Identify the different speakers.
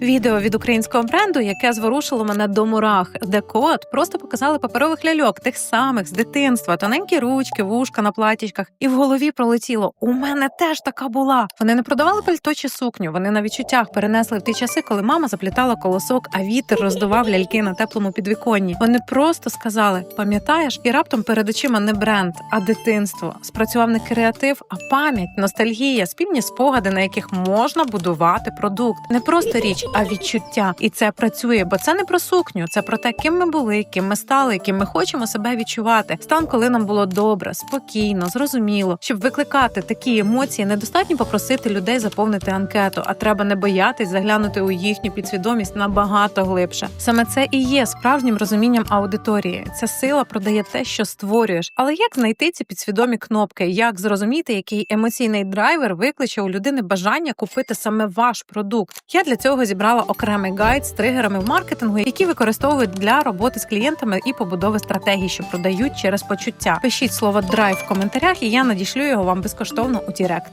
Speaker 1: Відео від українського бренду, яке зворушило мене до мурах, де код просто показали паперових ляльок, тих самих з дитинства, тоненькі ручки, вушка на платічках, і в голові пролетіло: у мене теж така була. Вони не продавали пальто чи сукню. Вони на відчуттях перенесли в ті часи, коли мама заплітала колосок, а вітер роздував ляльки на теплому підвіконні. Вони просто сказали: пам'ятаєш, і раптом перед очима не бренд, а дитинство. Спрацював не креатив, а пам'ять, ностальгія, спільні спогади, на яких можна будувати продукт. Не просто річ, а відчуття. І це працює, бо це не про сукню, це про те, ким ми були, ким ми стали, ким ми хочемо себе відчувати. Стан, коли нам було добре, спокійно, зрозуміло. Щоб викликати такі емоції, недостатньо попросити людей заповнити анкету, а треба не боятись заглянути у їхню підсвідомість набагато глибше. Саме це і є справжнім розумінням аудиторії. Ця сила продає те, що створюєш. Але як знайти ці підсвідомі кнопки? Як зрозуміти, який емоційний драйвер викличе у людини бажання купити саме ваш продукт? Я для цього зібрала окремий гайд з тригерами в маркетингу, які використовують для роботи з клієнтами і побудови стратегій, що продають через почуття. Пишіть слово драйв в коментарях, і я надішлю його вам безкоштовно у Дірект.